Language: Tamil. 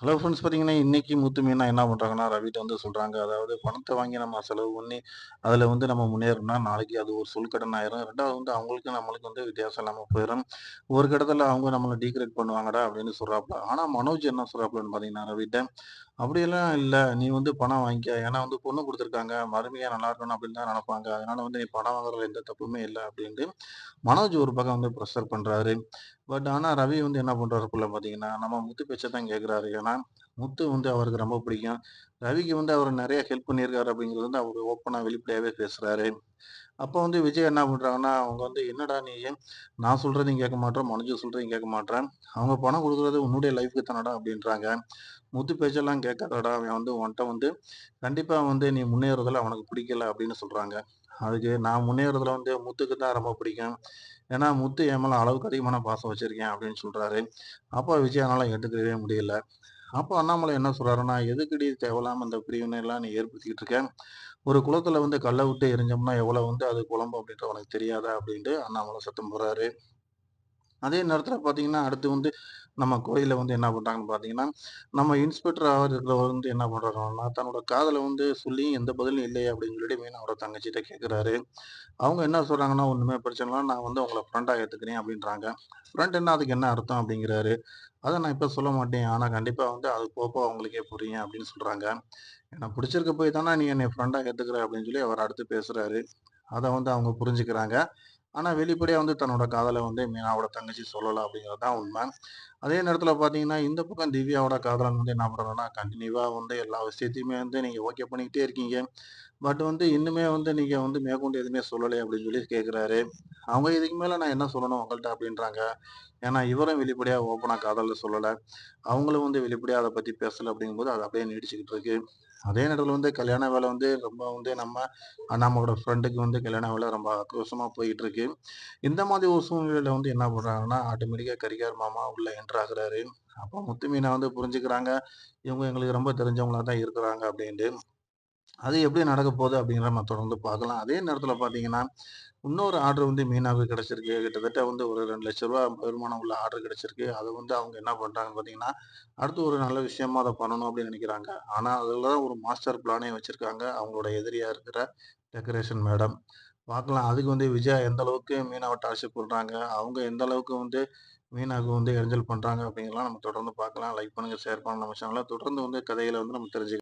ஹலோ ஃப்ரெண்ட்ஸ் பார்த்தீங்கன்னா, இன்னைக்கு முத்து மீனா என்ன பண்ணுறாங்கன்னா ரவிட்ட வந்து சொல்கிறாங்க அதாவது பணத்தை வாங்கி நம்ம செலவு பண்ணி, அதில் வந்து நம்ம முன்னேறோம்னா நாளைக்கு அது ஒரு சொல்கடன் ஆயிரும். ரெண்டாவது வந்து அவங்களுக்கும் நம்மளுக்கு வந்து வித்தியாசம் இல்லாமல் போயிடும் ஒரு கட்டத்தில அவங்க நம்மளை டீக்ரேட் பண்ணுவாங்கடா அப்படின்னு சொல்கிறாப்புல ஆனால் மனோஜ் என்ன சொல்றாப்லன்னு பார்த்தீங்கன்னா, ரவிட்ட, "அப்படியெல்லாம் இல்லை. நீ வந்து பணம் வாங்கிக்க. ஏன்னா வந்து பொண்ணு கொடுத்துருக்காங்க. மறுமையாக நல்லா இருக்கணும் அப்படின்னு தான் நினப்பாங்க. அதனால வந்து நீ பணம் வாங்குறதுல எந்த தப்புமே இல்லை. அப்படின்ட்டு மனோஜ் ஒரு பக்கம் வந்து ப்ரெஷர் பண்ணுறாரு பட் ஆனால் ரவி வந்து என்ன பண்ணுறாருக்குள்ள பார்த்தீங்கன்னா, நம்ம முத்து பேச்சை தான் கேட்குறாரு. ஏன்னா, முத்து வந்து அவருக்கு ரொம்ப பிடிக்கும். ரவிக்கு வந்து அவர் நிறைய ஹெல்ப் பண்ணியிருக்காரு அப்படிங்கிறது வந்து அவர் ஓப்பனாக வெளிப்படையாகவே பேசுகிறாரு அப்போ வந்து விஜய் என்ன பண்ணுறாங்கன்னா அவங்க வந்து "என்னடா நீ நான் சொல்கிறதையும் கேட்க மாட்டேன் மனுஜு சொல்கிறதையும் கேட்க மாட்டேன் அவங்க பணம் கொடுக்குறது உன்னுடைய லைஃப்‌க்கு தானடா" அப்படின்றாங்க. "முத்து பேச்செல்லாம் கேட்காதடா. அவன் வந்து உன்ட்ட வந்து கண்டிப்பாக வந்து நீ முன்னேறுவதில அவனுக்கு பிடிக்கல" அப்படின்னு சொல்கிறாங்க அதுக்கு நான் முன்னேறதுல வந்து முத்துக்கு தான் ரொம்ப பிடிக்கும். ஏன்னா, முத்து என் மேலே அளவுக்கு அதிகமான பாசம் வச்சிருக்கேன் அப்படின்னு சொல்றாரு. அப்போ விஜயனால எடுத்துக்கவே முடியல. அப்போ அண்ணாமலை என்ன சொல்றாருன்னா, "எதுக்குடி தேவையில்லாமல் இந்த பிரிவினைலாம் நீ ஏற்படுத்திக்கிட்டு இருக்கேன் ஒரு குளத்துல வந்து கல்லை விட்டு எரிஞ்சோம்னா எவ்வளோ வந்து அது குழம்பு அப்படின்ற உனக்கு தெரியாதா?" அப்படின்ட்டு அண்ணாமலை சத்தம் போடுறாரு. அதே நேரத்தில் பார்த்தீங்கன்னா, அடுத்து வந்து நம்ம கோயிலில் வந்து என்ன பண்ணுறாங்கன்னு பார்த்தீங்கன்னா, நம்ம இன்ஸ்பெக்டராக இருக்கிறவர் வந்து என்ன பண்ணுறாங்கன்னா தன்னோட காதலை வந்து சொல்லியும் எந்த பதிலும் இல்லையே அப்படின்னு சொல்லிட்டு மீனாவோட தங்கச்சிட்ட கேட்குறாரு அவங்க என்ன சொல்கிறாங்கன்னா ஒன்றுமே பிரச்சனை நான் வந்து உங்கள ஃப்ரெண்டாக ஏற்றுக்கிறேன் அப்படின்றாங்க. ஃப்ரெண்டுன்னா அதுக்கு என்ன அர்த்தம் அப்படிங்கிறாரு. அதை நான் இப்போ சொல்ல மாட்டேன். ஆனால் கண்டிப்பாக வந்து அது போப்போ அவங்களுக்கே புரியும்" அப்படின்னு சொல்கிறாங்க என்னை பிடிச்சிருக்க போய் தானே நீ என்னை ஃப்ரெண்டாக ஏற்றுக்கிற அப்படின்னு சொல்லி அவர் அடுத்து பேசுகிறாரு அதை வந்து அவங்க புரிஞ்சுக்கிறாங்க. ஆனால் வெளிப்படையாக வந்து தன்னோட காதலை வந்து மீனாவோட தங்கச்சி சொல்லலை அப்படிங்கிறது தான் உண்மை. அதே நேரத்தில் பார்த்தீங்கன்னா, இந்த பக்கம் திவ்யாவோட காதலன் வந்து என்ன பண்றாருன்னா, கண்டினியூவாக வந்து எல்லா விஷயத்தையுமே வந்து நீங்கள் ஓகே பண்ணிக்கிட்டே இருக்கீங்க. பட் வந்து இன்னுமே வந்து நீங்கள் வந்து மேற்கொண்டு எதுவுமே சொல்லலை அப்படின்னு சொல்லி கேட்குறாரு அவங்க இதுக்கு மேலே நான் என்ன சொல்லணும் உங்கள்கிட்ட அப்படின்றாங்க. ஏன்னா இவரும் வெளிப்படையாக ஓப்பனாக காதலில் சொல்லலை அவங்களும் வந்து வெளிப்படையாக அதை பற்றி பேசலை அப்படிங்கும்போது, அது அப்படியே நீடிச்சுக்கிட்டு இருக்கு. அதே நேரத்தில் வந்து கல்யாண வேலை வந்து ரொம்ப வந்து நம்ம நம்மளோட ஃப்ரெண்டுக்கு வந்து கல்யாண வேலை ரொம்ப ஆக்ரோஷமாக போயிட்டு இருக்கு. இந்த மாதிரி ஒரு சூழ்நிலையில் வந்து என்ன பண்ணுறாங்கன்னா ஆட்டோமேட்டிக்காக கரிகார் மாமா உள்ள என்டர் ஆகுறாரு. அப்போ முத்துமீனா வந்து புரிஞ்சுக்கிறாங்க. இவங்க எங்களுக்கு ரொம்ப தெரிஞ்சவங்களா தான் இருக்கிறாங்க அப்படின்ட்டு. அது எப்படி நடக்க போகுது அப்படிங்கிறத நம்ம தொடர்ந்து பார்க்கலாம். அதே நேரத்தில் பார்த்தீங்கன்னா, இன்னொரு ஆர்டர் வந்து மீனாவுக்கு கிடைச்சிருக்கு. கிட்டத்தட்ட வந்து ஒரு ரெண்டு லட்ச ரூபா வருமானம் உள்ள ஆர்டர் கிடைச்சிருக்கு. அதை வந்து அவங்க என்ன பண்ணுறாங்கன்னு பார்த்தீங்கன்னா, அடுத்து ஒரு நல்ல விஷயமா அதை பண்ணணும் அப்படின்னு நினைக்கிறாங்க. ஆனால் அதில் தான் ஒரு மாஸ்டர் பிளானே வச்சுருக்காங்க அவங்களோட எதிரியாக இருக்கிற டெக்கரேஷன் மேடம். பார்க்கலாம். அதுக்கு வந்து விஜயா எந்த அளவுக்கு மீனாவை டார்ச்சர் பண்ணுறாங்க அவங்க எந்த அளவுக்கு வந்து வீணாக வந்து இடைஞ்சல் பண்ணுறாங்க அப்படிங்கலாம் நம்ம தொடர்ந்து பார்க்கலாம். லைக் பண்ணுங்க, ஷேர் பண்ணுங்க நம்ம சேனலில் தொடர்ந்து வந்து கதையில் வந்து நம்ம தெரிஞ்சுக்கலாம்.